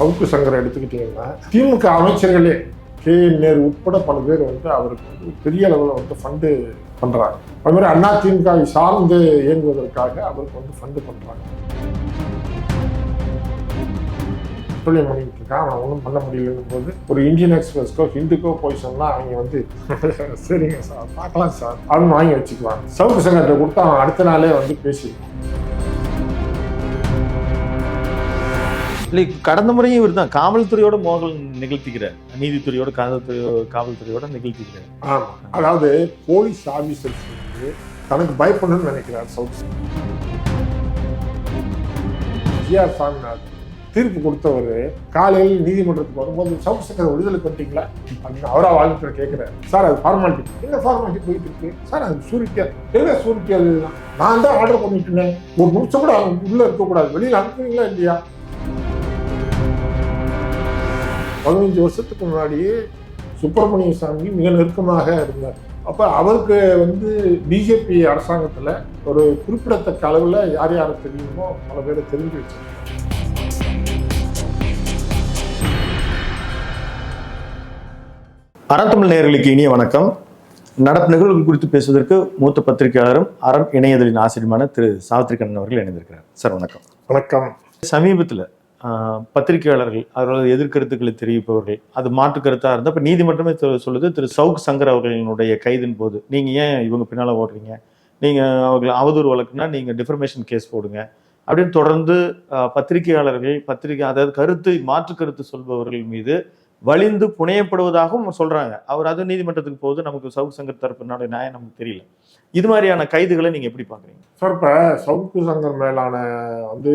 சவுக்கு சங்கரை எடுத்துக்கிட்டிங்கன்னா திமுக அமைச்சர்களே கே. என் நேரு உட்பட பல பேர் வந்து அவருக்கு வந்து பெரிய அளவில் வந்து ஃபண்டு பண்ணுறாங்க அது மாதிரி அண்ணா திமுகவை சார்ந்து இயங்குவதற்காக அவருக்கு வந்து ஃபண்டு பண்ணுறாங்க பெட்ரோலியம் பண்ணிட்டு இருக்கான் அவன் ஒன்றும் பண்ண முடியலங்கும் போது ஒரு இந்தியன் எக்ஸ்பிரஸ்க்கோ ஹிந்துக்கோ போய் சொன்னால் அவங்க வந்து சரிங்க சார் பார்க்கலாம் சார். அப்படின்னு வாங்கி வச்சுக்குவாங்க. சவுக்கு சங்கத்தை கொடுத்து அவன் அடுத்த நாளே வந்து பேசிடுவான். இல்லை கடந்த முறையும் இவர் தான் காவல்துறையோட மோதல் நிகழ்த்திக்கிறார் நீதித்துறையோட காவல்துறை காவல்துறையோட நிகழ்த்திக்கிறார் ஆமாம் அதாவது போலீஸ் ஆஃபீஸர்ஸ் வந்து தனக்கு பயப்படணும்னு நினைக்கிறார் சவுத் ஜிஆர் சாமிநாத் தீர்ப்பு கொடுத்தவர் காலையில் நீதிமன்றத்துக்கு வரும்போது சவுத் சக்கர விடுதலை பண்ணிட்டீங்களா? அப்படின்னு அவரா வாழ்க்கை கேட்குறாரு. சார் அது ஃபார்மாலிட்டி என்ன ஃபார்மாலிட்டி போயிட்டு இருக்கு? சார் அது சூரிட்டியா என்ன சூரிட்டியா நான் தான் ஆர்டர் பண்ணிட்டேன் ஒரு நிமிஷம் கூட உள்ளே உள்ள இருக்கக்கூடாது. வெளியில் அனுப்புவீங்களா இல்லையா? பதினஞ்சு வருஷத்துக்கு முன்னாடியே சுப்பிரமணிய சாமி மிக நெருக்கமாக இருந்தார். அப்போ அவருக்கு வந்து பிஜேபி அரசாங்கத்தில் ஒரு குறிப்பிடத்தக்க அளவில் யார் யாரை தெரியுமோ பல பேரை தெரிஞ்சு வச்சிருக்காங்க அறந்தமிழ் நேயர்களுக்கு இனிய வணக்கம். நடப்பு நிகழ்வுகள் குறித்து பேசுவதற்கு மூத்த பத்திரிகையாளரும் அறம் இணையதளின் ஆசிரியமான திரு சாவித்ரி கண்ணன் அவர்கள் இணைந்திருக்கிறார். சார் வணக்கம். வணக்கம். சமீபத்தில் பத்திரிகையாளர்கள் அவர்களது எதிர்கருத்துக்களை தெரிவிப்பவர்கள். அது மாற்று கருத்தாக இருந்தால் இப்போ நீதிமன்றமே சொல்லுது திரு சவுக் சங்கர் அவர்களினுடைய கைதின் போது. நீங்கள் ஏன் இவங்க பின்னால் ஓடுறீங்க? நீங்கள் அவர்கள் அவதூறு வழக்குனா நீங்கள் டிஃபர்மேஷன் கேஸ் போடுங்க. அப்படின்னு தொடர்ந்து பத்திரிகையாளர்கள் பத்திரிகை அதாவது கருத்து மாற்று கருத்து சொல்பவர்கள் மீது வலிந்து புனையப்படுவதாகவும் சொல்கிறாங்க அவர் அது நீதிமன்றத்துக்கு போது நமக்கு சவுக் சங்கர் தரப்பினால நியாயம் நமக்கு தெரியல. இது மாதிரியான கைதுகளை நீங்கள் எப்படி பார்க்குறீங்க சார் இப்போ சவுக்கு சங்கர் மேலான வந்து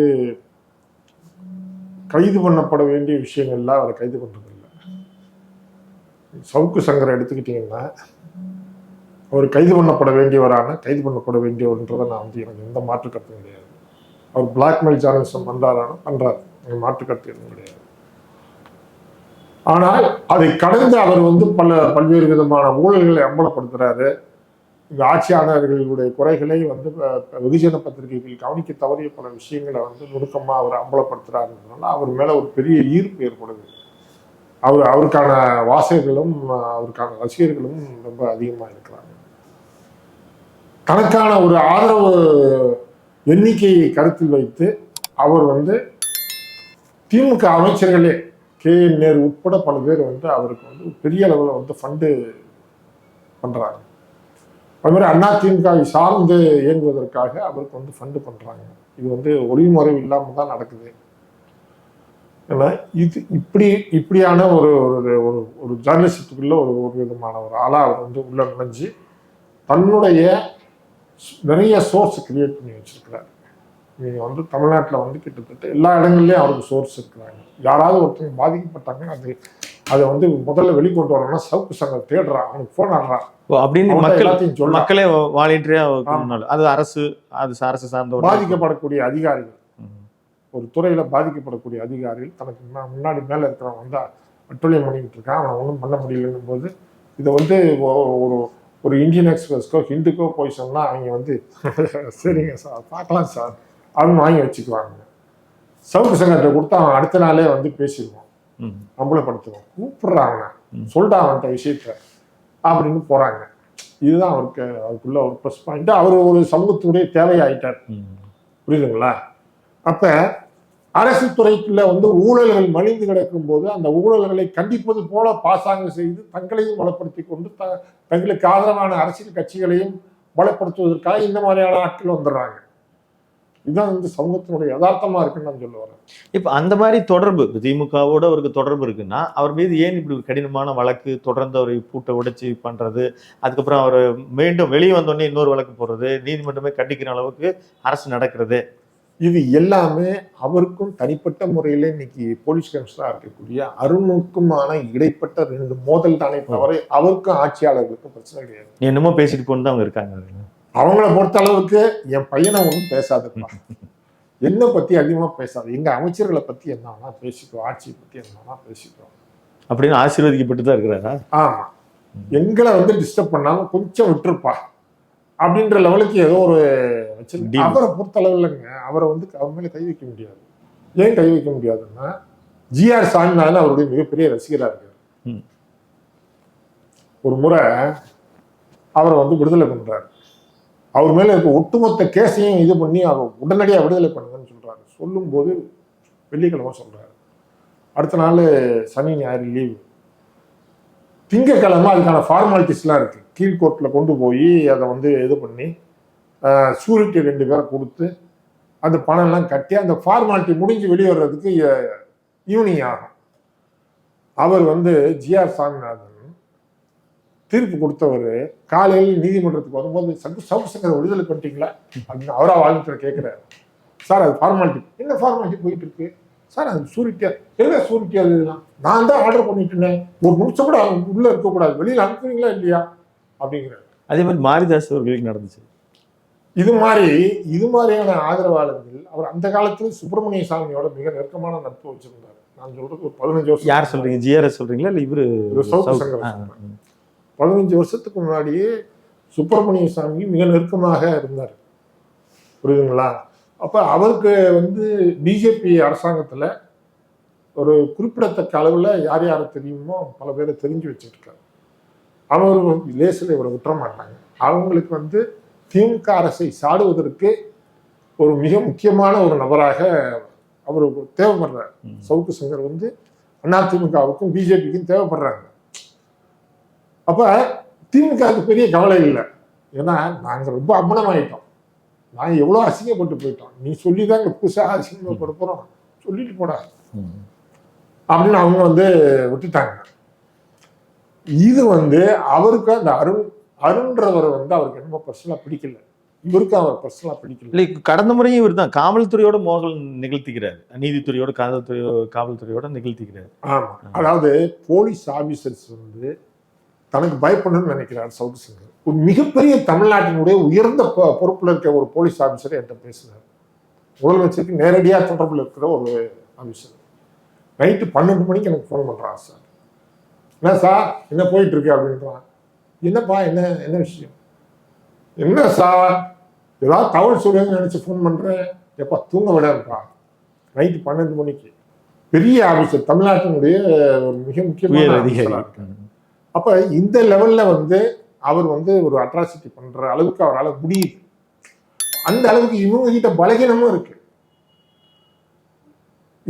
கைது பண்ணப்பட வேண்டிய விஷயங்கள்லாம் அவரை கைது பண்ணுறதில்ல சவுக்கு சங்கரை எடுத்துக்கிட்டிங்கன்னா அவர் கைது பண்ணப்பட வேண்டியவரான கைது பண்ணப்பட வேண்டியவர்ன்றதை நான் வந்து எனக்கு எந்த மாற்று கருத்தும் கிடையாது. அவர் பிளாக்மெயில் ஜேர்னலிசம் பண்ணுறாரான பண்ணுறாரு எனக்கு மாற்று கருத்து எதுவும் கிடையாது. ஆனால் அதை கடந்து அவர் வந்து பல பல்வேறு விதமான ஊழல்களை அம்பலப்படுத்துகிறாரு ஆட்சியாளர்களுடைய குறைகளை வந்து வெகுஜன பத்திரிகைகள் கவனிக்க தவறிய பல விஷயங்களை வந்து நுணுக்கமாக அவர் அம்பலப்படுத்துறாருன்றதுனால அவர் மேலே ஒரு பெரிய ஈர்ப்பு ஏற்படுது. அவர் அவருக்கான வாசகர்களும் அவருக்கான ரசிகர்களும் ரொம்ப அதிகமாக இருக்கிறாங்க. தனக்கான ஒரு ஆதரவு எண்ணிக்கையை கருத்தில் வைத்து அவர் வந்து திமுக அமைச்சர்களே கே. என். நேரு உட்பட பல பேர் வந்து அவருக்கு வந்து பெரிய அளவில் வந்து ஃபண்டு பண்ணுறாங்க அதுமாதிரி மாதிரி அண்ணா திமுகவை சார்ந்து இயங்குவதற்காக அவருக்கு வந்து ஃபண்டு பண்ணுறாங்க இது வந்து ஒளிமுறை இல்லாமல் தான் நடக்குது. ஏன்னா இது இப்படி இப்படியான ஒரு ஒரு ஒரு ஒரு ஜேர்னலிஸ்டுக்குள்ள ஒரு ஒரு விதமான ஒரு ஆளாக அவர் வந்து உள்ள நுழைஞ்சு தன்னுடைய நிறைய சோர்ஸ் கிரியேட் பண்ணி வச்சிருக்கிறார். நீங்கள் வந்து தமிழ்நாட்டில் வந்து கிட்டத்தட்ட எல்லா இடங்கள்லையும் அவருக்கு சோர்ஸ் இருக்கிறாங்க. யாராவது ஒருத்தவங்க பாதிக்கப்பட்டாங்க அது அதை வந்து முதல்ல வெளிக்கொண்டு வரணும்னா சவுக்கு சங்கம் தேடுறான் அவனுக்கு ஃபோன் ஆடுறான் அப்படின்னு மக்கள் மக்களே வாலண்டியரா அது அரசு அது அரசு சார்ந்த ஒரு பாதிக்கப்படக்கூடிய அதிகாரிகள். ஒரு துறையில பாதிக்கப்படக்கூடிய அதிகாரிகள் தனக்கு முன்னா- முன்னாடி மேல இருக்கிறவன் வந்து பெட்ரோலியம் பண்ணிக்கிட்டு இருக்கான் அவனை ஒன்றும் பண்ண முடியலன்னும் போது இதை வந்து ஒரு ஒரு இந்தியன் எக்ஸ்பிரஸ்க்கோ ஹிந்துக்கோ போய் சொன்னா அவங்க வந்து சரிங்க சார் பார்க்கலாம் சார். அப்படின்னு வாங்கி வச்சுக்குவாங்க. சவுக்கு சங்கர்கிட்ட கொடுத்து அவன் அடுத்த நாளே வந்து பேசிடுவான். அம்பலப்படுத்துவான் கூப்பிடுறான் அவனை. சொல்லிட்டான் அவன்கிட்ட விஷயத்த. அப்படின்னு போறாங்க. இதுதான் அவருக்கு அவருக்குள்ள ஒரு ப்ளஸ் பாயிண்ட் அவர் ஒரு சமூகத்துடைய தேவையாயிட்டார். புரியுதுங்களா? அப்ப அரசு துறைக்குள்ள வந்து ஊழல்கள் மலிந்து கிடக்கும் போது அந்த ஊழல்களை கண்டிப்பது போல பாசாங்கு செய்து தங்களையும் பலப்படுத்தி கொண்டு த தங்களுக்கு ஆதரவான அரசியல் கட்சிகளையும் பலப்படுத்துவதற்காக இந்த மாதிரியான ஆட்கள் வந்துடுறாங்க. இதுதான் வந்து சமூகத்தினுடைய யதார்த்தமா இருக்குன்னு நான் சொல்ல வரேன். இப்ப அந்த மாதிரி தொடர்பு திமுகவோட அவருக்கு தொடர்பு இருக்குன்னா அவர் மீது ஏன் இப்படி ஒரு கடினமான வழக்கு தொடர்ந்து அவரை பூட்டை உடைச்சு பண்றது அதுக்கப்புறம் அவர் மீண்டும் வெளியே வந்தோடனே இன்னொரு வழக்கு போடுறது நீதிமன்றமே கண்டிக்கிற அளவுக்கு அரசு நடக்கிறது? இது எல்லாமே அவருக்கும் தனிப்பட்ட முறையில இன்னைக்கு போலீஸ் கமிஷனரா இருக்கக்கூடிய அருணுக்குமான இடைப்பட்ட ரெண்டு மோதல் தானே தவிர அவருக்கும் ஆட்சியாளர்களுக்கும் பிரச்சனை கிடையாது. என்னமோ பேசிட்டு போன்னு தான் அவங்க இருக்காங்க. அவங்கள பொறுத்த அளவுக்கு என் பையனை ஒன்றும் பேசாதுப்பா. என்னை பத்தி அதிகமா பேசாது எங்க அமைச்சர்களை பத்தி என்னன்னா பேசிக்கோ ஆட்சியை பத்தி என்னன்னா பேசிக்கோ. அப்படின்னு ஆசீர்வதிக்கப்பட்டு தான் இருக்கிறாரா? ஆமா. எங்களை வந்து டிஸ்டர்ப் பண்ணாம கொஞ்சம் விட்டுருப்பா. அப்படின்ற லெவலுக்கு ஏதோ ஒரு வச்சிருக்கு. அவரை பொறுத்த அளவுலங்க அவரை வந்து அவர் மேல கை வைக்க முடியாது. ஏன் கை வைக்க முடியாதுன்னா ஜிஆர் சாமிநாதன் அவருடைய மிகப்பெரிய ரசிகராக இருக்கார். ஒரு முறை அவரை வந்து விடுதலை பண்றாரு. அவர் மேல இருக்க ஒட்டுமொத்த கேஸையும் இது பண்ணி அவர் உடனடியாக விடுதலை பண்ணுங்கன்னு சொல்றாரு. சொல்லும்போது வெள்ளிக்கிழமை சொல்றாரு. அடுத்த நாள் சனி ஞாயிறு லீவு திங்கக்கிழமை அதுக்கான ஃபார்மாலிட்டிஸ்லாம் இருக்கு. கீழ்கோர்ட்டில் கொண்டு போய் அதை வந்து இது பண்ணி சூரிட்டி ரெண்டு பேரை கொடுத்து அந்த பணம்லாம் கட்டி அந்த ஃபார்மாலிட்டி முடிஞ்சு வெளியே வர்றதுக்கு ஈவினிங் ஆகும். அவர் வந்து ஜிஆர் சாமிநாதன் தீர்ப்பு கொடுத்தவர் காலையில் நீதிமன்றத்துக்கு வரும்போது சங்கு சவுக்கு சங்கரை விடுதலை பண்ணிட்டீங்களா? அப்படின்னு அவரா வாழ்ந்துட்டு கேட்குறாரு சார் அது ஃபார்மாலிட்டி என்ன ஃபார்மாலிட்டி போயிட்டு இருக்கு சார் அது சூரிட்டியா என்ன சூரிட்டியா அது இதெல்லாம் நான் தான் ஆர்டர் பண்ணிட்டேனே ஒரு நிமிஷம் கூட உள்ள இருக்கக்கூடாது வெளியில் அனுப்புறீங்களா இல்லையா? அப்படிங்கிறாரு. அதே மாதிரி மாரிதாஸ் அவர்களுக்கு நடந்துச்சு? இது மாதிரி இது மாதிரியான ஆதரவாளர்கள் அவர் அந்த காலத்துல சுப்பிரமணிய சாமியோட மிக நெருக்கமான நட்பு வச்சிருந்தார். நான் சொல்றது ஒரு பதினஞ்சு வருஷம் யார் சொல்றீங்க? ஜிஆர்எஸ் சொல்றீங்களா? இல்ல இவரு இவர் பதினஞ்சு வருஷத்துக்கு முன்னாடியே சுப்பிரமணிய சாமி மிக நெருக்கமாக இருந்தார். புரியுதுங்களா? அப்ப அவருக்கு வந்து பிஜேபி அரசாங்கத்துல ஒரு குறிப்பிடத்தக்க அளவுல யார் யாரை தெரியுமோ பல பேரை தெரிஞ்சு வச்சிருக்காரு. அவர் லேசில் இவரை விட்டுற மாட்டாங்க. அவங்களுக்கு வந்து திமுக அரசை சாடுவதற்கு ஒரு மிக முக்கியமான ஒரு நபராக அவர் தேவைப்படுறார். சவுக்கு சங்கர் வந்து அதிமுகவுக்கும் பிஜேபிக்கும் தேவைப்படுறாங்க. அப்ப திமுகவுக்கு பெரிய கவலை இல்லை. ஏன்னா நாங்க ரொம்ப அம்மனமாயிட்டோம் நாங்க எவ்வளவு அசிங்கப்பட்டு போயிட்டோம். நீ சொல்லி தான் இங்க புதுசாக அசிங்கப்பட போறோம் சொல்லிட்டு போடா. அப்படின்னு அவங்க வந்து விட்டுட்டாங்க. இது வந்து அவருக்கு அந்த அருண் அருண்ன்றவரை வந்து அவருக்கு என்னமோ பர்சனலாக பிடிக்கல. இவருக்கு அவர் பர்சனலாக பிடிக்கல. இல்ல கடந்த முறையும் இவர் தான் காவல்துறையோட மோகல் நிகழ்த்திக்கிறார். நீதித்துறையோட காவல்துறையோ காவல்துறையோட நிகழ்த்திக்கிறார். ஆமா. அதாவது போலீஸ் ஆபீசர்ஸ் வந்து தனக்கு பயப்படணும்னு நினைக்கிறார் சவுத் சிங்கர். ஒரு மிகப்பெரிய தமிழ்நாட்டினுடைய உயர்ந்த பொறுப்புல இருக்க ஒரு போலீஸ் ஆபீசர் என்கிட்ட பேசினார். முதலமைச்சருக்கு நேரடியாக தொடர்பில் இருக்கிற ஒரு ஆபீசர் நைட்டு பன்னெண்டு மணிக்கு எனக்கு ஃபோன் பண்றான் சார் என்ன சார் என்ன போயிட்டு இருக்கு அப்படின்றான் என்னப்பா என்ன என்ன விஷயம்? என்ன சார் ஏதாவது தகவல் சொல்லுங்கன்னு நினைச்சு ஃபோன் பண்றேன். எப்பா தூங்க விடாதுப்பா. நைட்டு பன்னெண்டு மணிக்கு. பெரிய ஆபீசர் தமிழ்நாட்டினுடைய ஒரு மிக முக்கியமான அதிகாரி. அப்ப இந்த லெவல்ல வந்து அவர் வந்து ஒரு அட்ராசிட்டி பண்ற அளவுக்கு அவரால் முடியுது. அந்த அளவுக்கு இவங்க கிட்ட பலகீனமும் இருக்கு.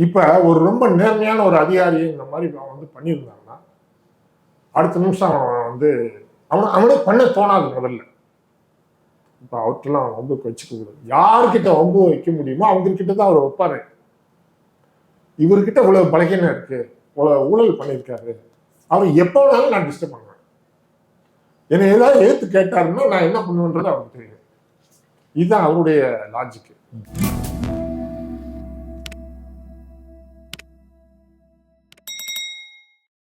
இப்ப ஒரு ரொம்ப நேர்மையான ஒரு அதிகாரி இந்த மாதிரி அவன் வந்து பண்ணியிருந்தாங்கன்னா அடுத்த நிமிஷம் அவன் வந்து அவனை அவனே பண்ண தோணாது முதல்ல. இப்ப அவர்கிட்டலாம் வம்பு வச்சுக்க கூடாது. யார்கிட்ட வம்பு வைக்க முடியுமோ அவங்ககிட்ட தான் அவர் வைப்பாரு. இவர்கிட்ட இவ்வளவு பலகீனம் இருக்கு. இவ்வளவு ஊழல் பண்ணியிருக்காரு. அவர் எப்போ வேணாலும் நான் டிஸ்டர்ப் பண்ணுவேன். என்னை ஏதாவது எடுத்து கேட்டாருன்னா நான் என்ன பண்ணுவேன்றது அவருக்கு தெரியும். இதுதான் அவருடைய லாஜிக்கு